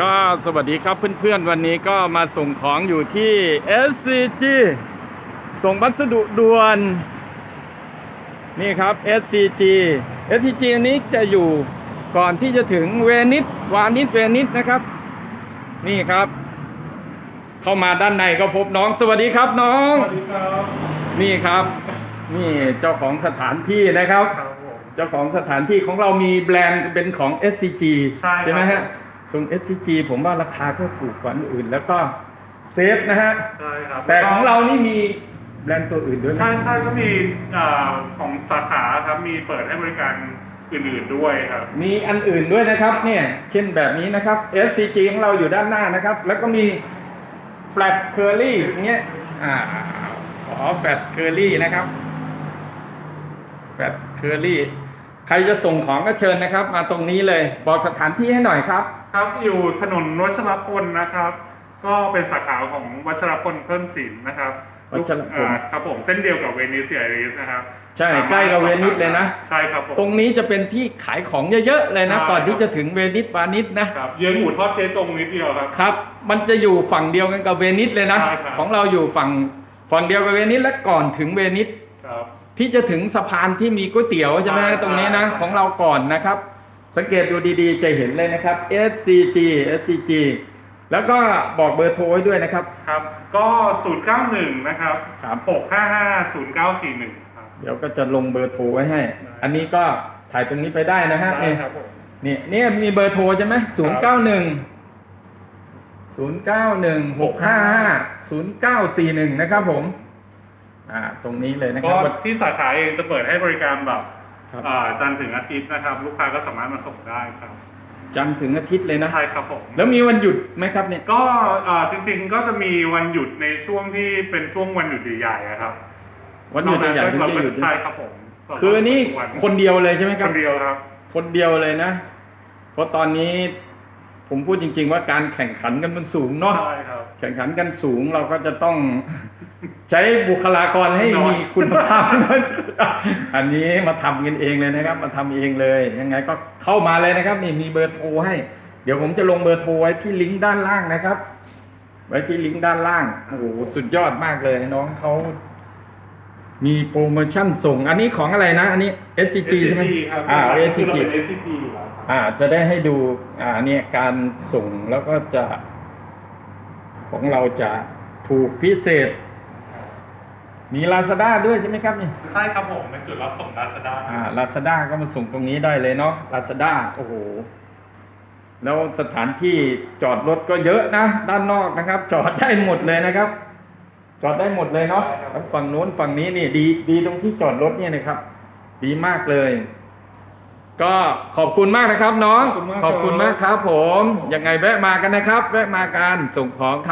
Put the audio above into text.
ก็สวัสดีครับเพื่อนๆ วันนี้ก็มาส่งของอยู่ที่ SCG ส่งพัสดุด่วน นี่ครับ SCG SCG อันนี้จะอยู่ก่อนที่จะถึงเวนิสวานิสเวนิสนะครับ นี่ครับ เข้ามาด้านในก็พบน้องสวัสดีครับน้อง สวัสดีครับ นี่ครับ นี่เจ้าของสถานที่นะครับครับผมเจ้าของสถานที่ของเรามีแบรนด์เป็นของ SCG ใช่ครับไหมฮะ ส่วน SCG ผมว่าราคาก็ถูกกว่าอันอื่น แล้วก็เซฟนะฮะ ใช่ครับแต่ของเรานี่มีแบรนด์ตัวอื่นด้วยไหม ใช่ใช่ก็มีอ่าของสาขาครับมีเปิดให้บริการอื่นๆด้วยครับ มีอันอื่นด้วยนะครับเนี่ยเช่นแบบนี้นะครับ SCG ของเราอยู่ด้านหน้านะครับ แล้วก็มี Flat Curly อย่างเงี้ยอ่าขอ Flat Curly นะครับ Flat Curly ใครจะส่งของก็เชิญนะครับ มาตรงนี้เลยบอกสถานที่ให้หน่อยครับ ครับอยู่ถนนวัชรพลนะครับ ก็เป็นสาขาของวัชรพลเพิ่มสินนะครับวัชรพล อ่าครับผมเส้นเดียวกับเวนิสไอริสนะครับใช่สามารถใกล้กับเวนิสเลยนะ ใช่ครับผม ตรงนี้จะเป็นที่ขายของเยอะๆเลยนะ ใช่ ก่อนที่จะถึงเวนิสวานิสนะ ครับเยื้องหมูทอดเจ๊จงนิดเดียวครับ ครับ มันจะอยู่ฝั่งเดียวกันกับเวนิสเลยนะ ใช่ครับ ของเราอยู่ฝั่งฝั่งเดียวกับเวนิสและก่อนถึงเวนิสครับ ที่จะถึงสะพานที่มีก๋วยเตี๋ยวใช่ไหมใช่ตรงนี้นะ ใช่ ของเราก่อนนะครับ สังเกตดูดีๆ จะเห็นเลยนะครับ SCG SCG แล้วก็บอกเบอร์โทรไว้ด้วยนะครับ ครับก็ 091 นะครับ ครับ 655 0941 ครับ เดี๋ยวก็จะลงเบอร์โทรไว้ให้ อันนี้ก็ถ่ายตรงนี้ไปได้นะฮะได้นี่ครับผม นี่นี่มีเบอร์โทรใช่ไหมศูนย์เก้าหนึ่งศูนย์เก้าหนึ่งหกห้าห้าศูนย์เก้าสี่หนึ่งนะครับผมอ่า ตรงนี้เลยนะคก็รับที่สาขาเองจะเปิดให้บริการแบบครับ อ่าจันทร์ถึงอาทิตย์นะครับ ลูกค้าก็สามารถมาส่งได้ครับจันทร์ถึงอาทิตย์เลยนะ ใช่ครับผม แล้วมีวันหยุดไหมครับเนี่ย ก็อ่าจริงๆก็จะมีวันหยุดในช่วงที่เป็นช่วงวันหยุดใหญ่ๆอะครับวันหยุดใหญ่ๆถึงเราจะก็หยุดใช่ครับผมคืออันนี่วันคนเดียวเลยใช่ไหมคครับนเดียวครับ คนเดียวเลยนะ เพราะตอนนี้ ผมพูดจริง ๆ ว่าการแข่งขันกันมันสูงเนาะใช่ครับแข่งขันกันสูงเราก็จะต้องใช้บุคลากรให้น้อยมีคุณภาพน้อยที่สุดอันนี้มาทำกันเองเลยนะครับ มาทำเองเลยยังไงก็เข้ามาเลยนะครับ นี่มีเบอร์โทรให้ เดี๋ยวผมจะลงเบอร์โทรไว้ที่ลิงก์ด้านล่างนะครับ ไว้ที่ลิงก์ด้านล่างโอ้โหสุดยอดมากเลยน้องเขา มีโปรโมชั่นส่ง อันนี้ของอะไรนะ อันนี้ SCG ใช่ไหมครับอ่าคือ SCG เราเป็น SCG ครับอ่า จะได้ให้ดู อ่า เนี่ย การส่งแล้วก็จะ ของเราจะถูกพิเศษ มีลาซาด้าด้วยใช่ไหมครับนี่ใช่ครับผมเป็นจุดรับส่งลาซาด้าอ่าลาซาด้าก็มาส่งตรงนี้ได้เลยเนาะลาซาด้าโอ้โห แล้วสถานที่จอดรถก็เยอะนะ ด้านนอกนะครับ จอดได้หมดเลยนะครับ จอดได้หมดเลยเนาะทั้งฝั่งโน้นฝั่งนี้นี่ดีดีตรงที่จอดรถเนี่ยนะครับ ดีมากเลย ก็ขอบคุณมากนะครับน้อง ขอบคุณมากครับผม ยังไงแวะมากันนะครับ แวะมากันส่งของครับ